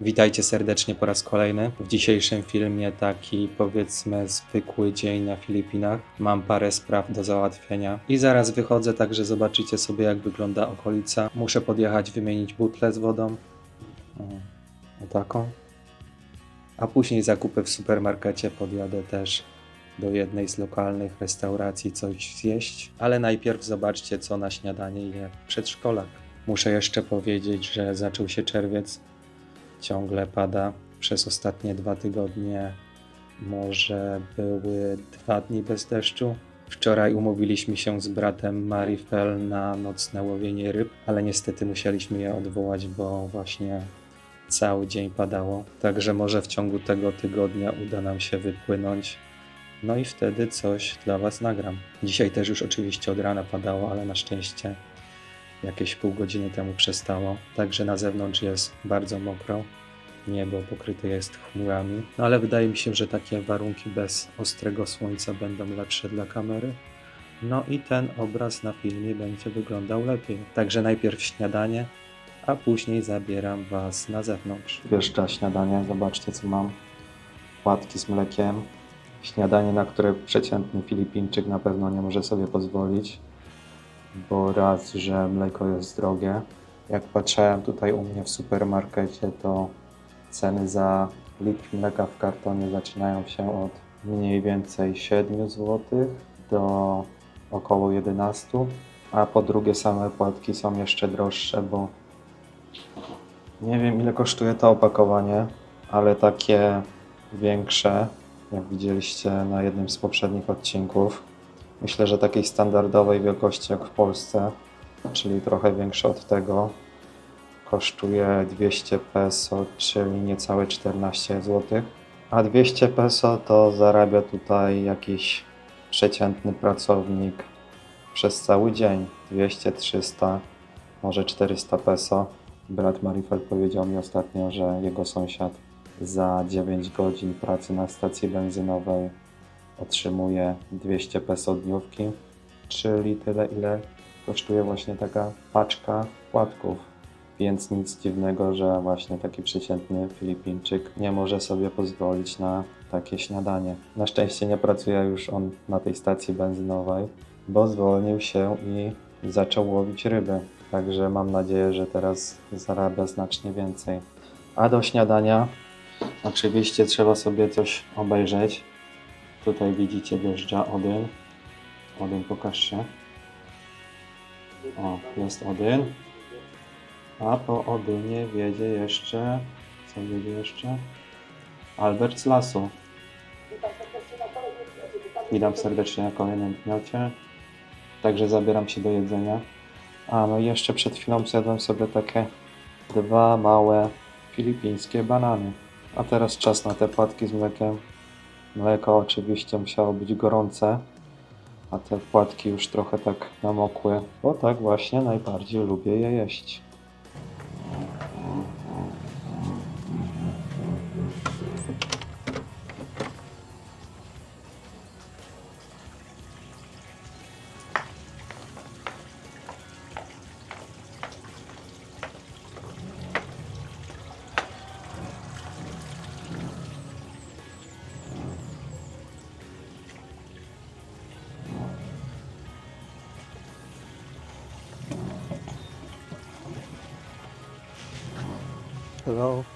Witajcie serdecznie po raz kolejny. W dzisiejszym filmie taki powiedzmy zwykły dzień na Filipinach. Mam parę spraw do załatwienia i zaraz wychodzę, także zobaczycie sobie jak wygląda okolica. Muszę podjechać, wymienić butlę z wodą. O, taką. A później zakupy w supermarkecie podjadę też do jednej z lokalnych restauracji coś zjeść. Ale najpierw zobaczcie co na śniadanie je przedszkolak. Muszę jeszcze powiedzieć, że zaczął się czerwiec ciągle pada przez ostatnie dwa tygodnie. Może były dwa dni bez deszczu. Wczoraj umówiliśmy się z bratem Marifel na nocne łowienie ryb, ale niestety musieliśmy je odwołać, bo właśnie cały dzień padało. Także może w ciągu tego tygodnia uda nam się wypłynąć. No i wtedy coś dla Was nagram. Dzisiaj też już oczywiście od rana padało, ale na szczęście jakieś pół godziny temu przestało. Także na zewnątrz jest bardzo mokro. Niebo pokryte jest chmurami. No ale wydaje mi się, że takie warunki bez ostrego słońca będą lepsze dla kamery. No i ten obraz na filmie będzie wyglądał lepiej. Także najpierw śniadanie, a później zabieram Was na zewnątrz. Jeszcze śniadanie, zobaczcie co mam. Płatki z mlekiem. Śniadanie, na które przeciętny Filipińczyk na pewno nie może sobie pozwolić bo raz, że mleko jest drogie. Jak patrzyłem tutaj u mnie w supermarkecie, to ceny za litr mleka w kartonie zaczynają się od mniej więcej 7 zł do około 11, a po drugie same płatki są jeszcze droższe, bo nie wiem ile kosztuje to opakowanie, ale takie większe, jak widzieliście na jednym z poprzednich odcinków, Myślę, że takiej standardowej wielkości jak w Polsce, czyli trochę większe od tego, kosztuje 200 peso, czyli niecałe 14 zł. A 200 peso to zarabia tutaj jakiś przeciętny pracownik przez cały dzień. 200, 300, może 400 peso. Brat Marifel powiedział mi ostatnio, że jego sąsiad za 9 godzin pracy na stacji benzynowej otrzymuje 200 peso dniówki, czyli tyle, ile kosztuje właśnie taka paczka płatków. Więc nic dziwnego, że właśnie taki przeciętny Filipińczyk nie może sobie pozwolić na takie śniadanie. Na szczęście nie pracuje już on na tej stacji benzynowej, bo zwolnił się i zaczął łowić ryby. Także mam nadzieję, że teraz zarabia znacznie więcej. A do śniadania oczywiście trzeba sobie coś obejrzeć. Tutaj widzicie wjeżdża Odyn. Odyn pokaż się. O, jest Odyn. A po Odynie wiedzie jeszcze... Co wiedzie jeszcze? Albert z lasu. Witam serdecznie na kolejnym miocie. Także zabieram się do jedzenia. A, no i jeszcze przed chwilą zjadłem sobie takie dwa małe filipińskie banany. A teraz czas na te płatki z mlekiem. Mleko oczywiście musiało być gorące, a te płatki już trochę tak namokły, bo tak właśnie najbardziej lubię je jeść. Hello.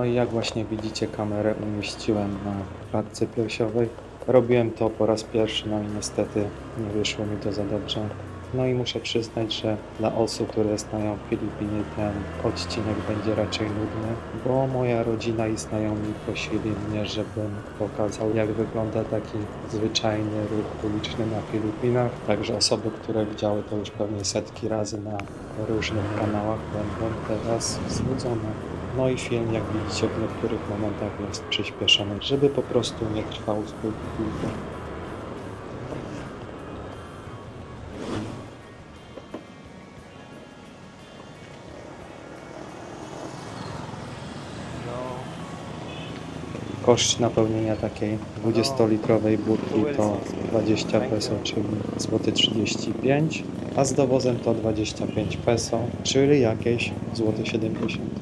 No i jak właśnie widzicie, kamerę umieściłem na klatce piersiowej. Robiłem to po raz pierwszy, no i niestety nie wyszło mi to za dobrze. No i muszę przyznać, że dla osób, które znają Filipiny, ten odcinek będzie raczej nudny, bo moja rodzina i znajomi prosili mnie, żebym pokazał, jak wygląda taki zwyczajny ruch uliczny na Filipinach. Także osoby, które widziały to już pewnie setki razy na różnych kanałach, będą teraz znudzone. No i film, jak widzicie, w niektórych momentach jest przyspieszony, żeby po prostu nie trwał zbyt długo. Koszt napełnienia takiej 20-litrowej budki to 20 peso, czyli złoty 35, a z dowozem to 25 peso, czyli jakieś złoty 70. Hello.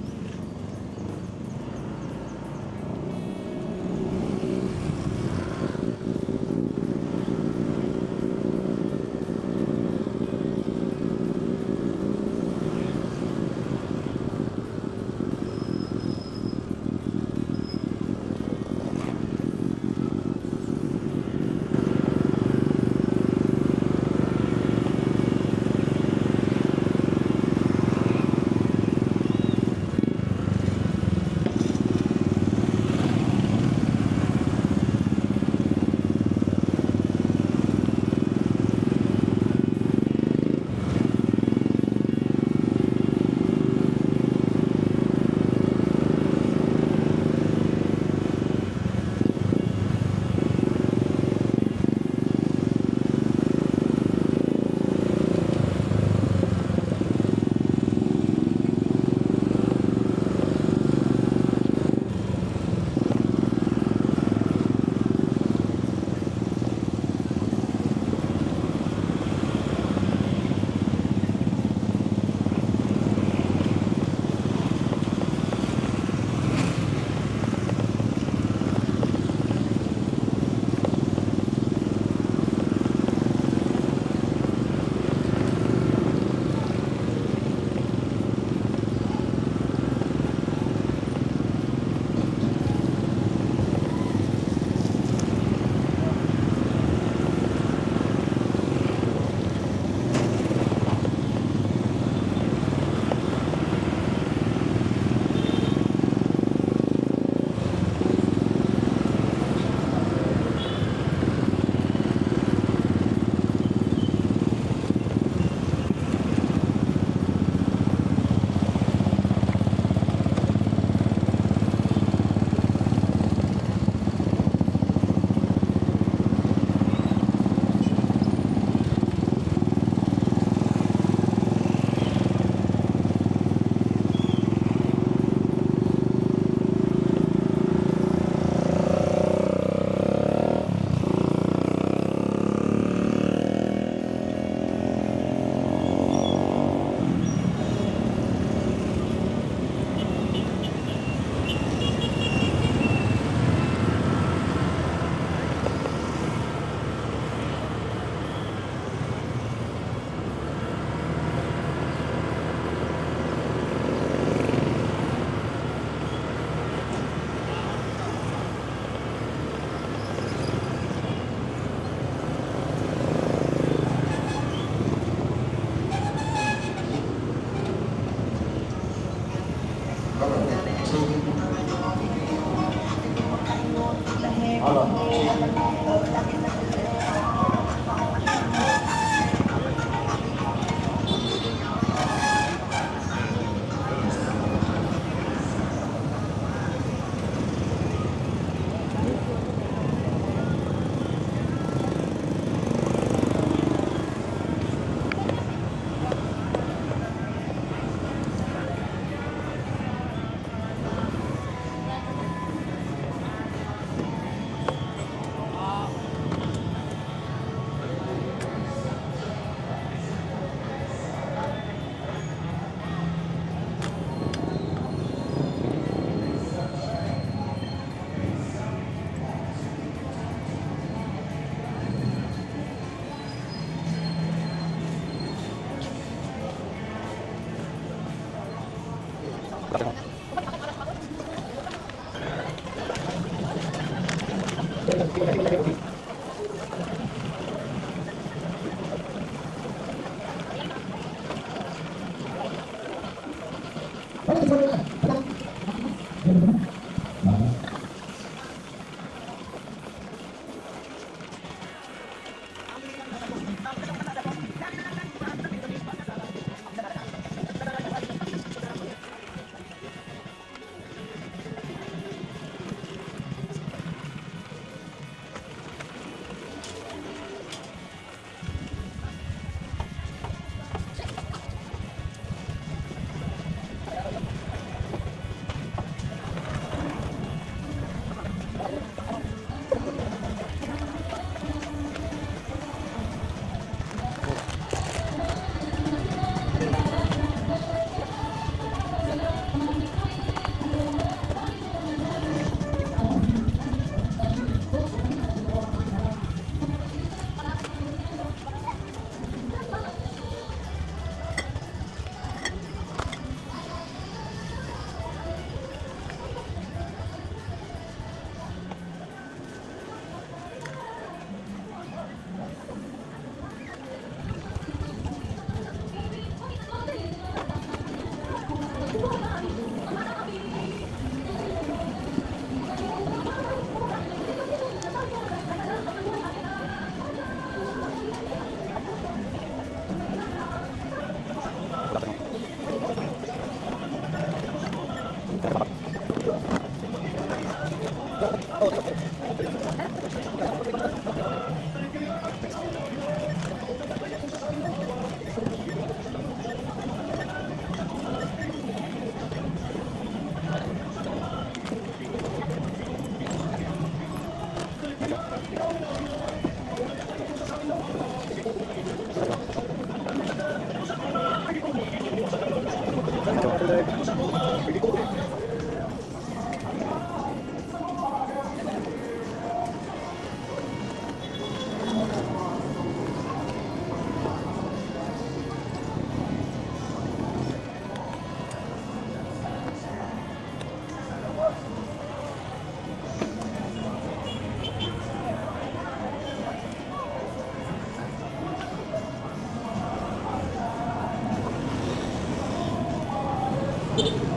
Hehehe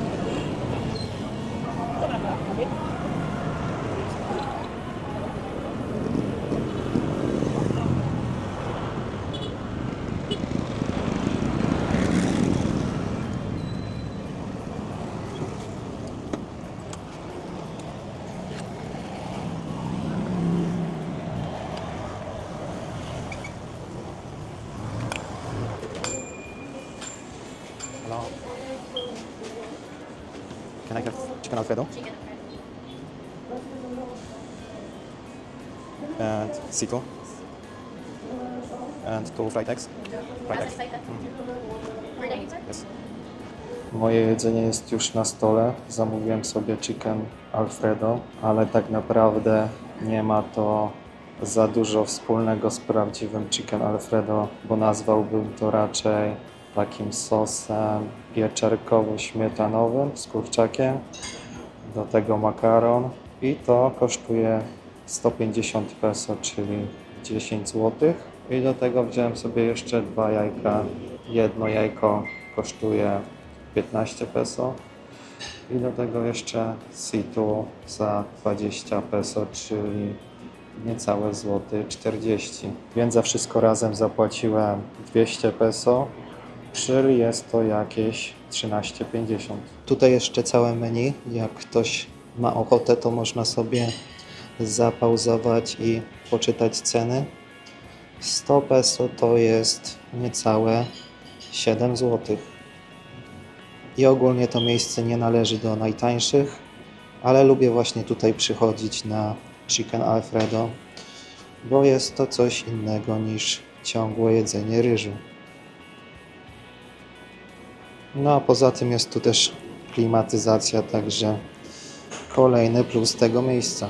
Can I have chicken Alfredo? And Sito? And two fried eggs? Fried eggs. Yes. Moje jedzenie jest już na stole. Zamówiłem sobie chicken Alfredo, ale tak naprawdę nie ma to za dużo wspólnego z prawdziwym chicken Alfredo, bo nazwałbym to raczej takim sosem pieczarkowo-śmietanowym z kurczakiem. Do tego makaron i to kosztuje 150 peso, czyli 10 zł. I do tego wziąłem sobie jeszcze dwa jajka. Jedno jajko kosztuje 15 peso. I do tego jeszcze situ za 20 peso, czyli niecałe złoty 40. Więc za wszystko razem zapłaciłem 200 peso, czyli jest to jakieś 13,50. Tutaj jeszcze całe menu. Jak ktoś ma ochotę, to można sobie zapauzować i poczytać ceny. 100 peso to jest niecałe 7 zł. I ogólnie to miejsce nie należy do najtańszych, ale lubię właśnie tutaj przychodzić na Chicken Alfredo, bo jest to coś innego niż ciągłe jedzenie ryżu. No a poza tym jest tu też klimatyzacja, także kolejny plus tego miejsca.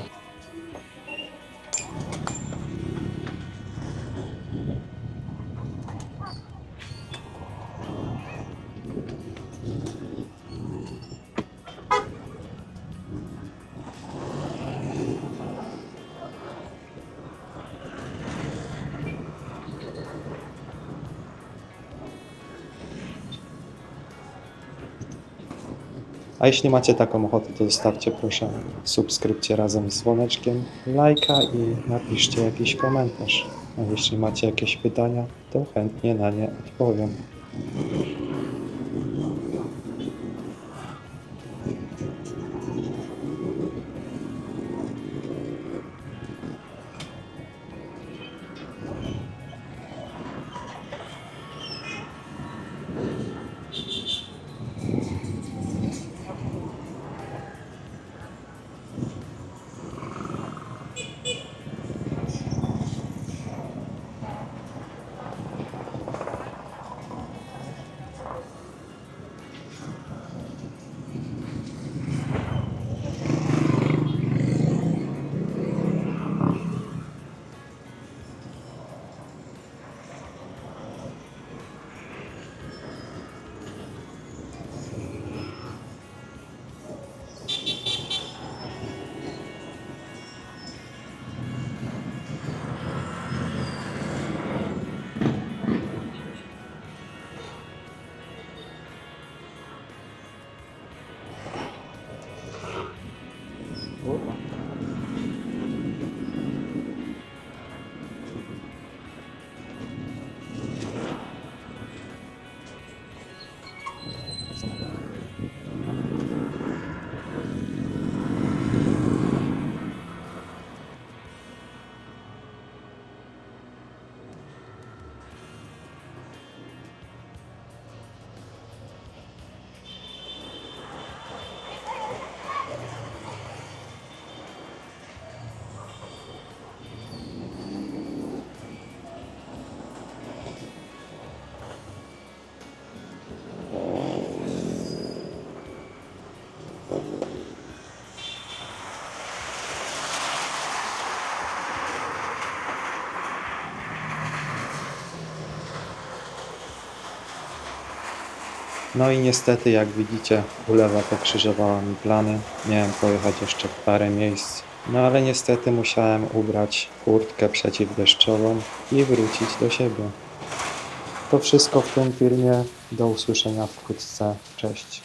A jeśli macie taką ochotę, to zostawcie proszę subskrypcję razem z dzwoneczkiem, lajka i napiszcie jakiś komentarz. A jeśli macie jakieś pytania, to chętnie na nie odpowiem. No i niestety, jak widzicie, ulewa pokrzyżowała mi plany. Miałem pojechać jeszcze w parę miejsc. No ale niestety musiałem ubrać kurtkę przeciwdeszczową i wrócić do siebie. To wszystko w tym filmie. Do usłyszenia wkrótce. Cześć.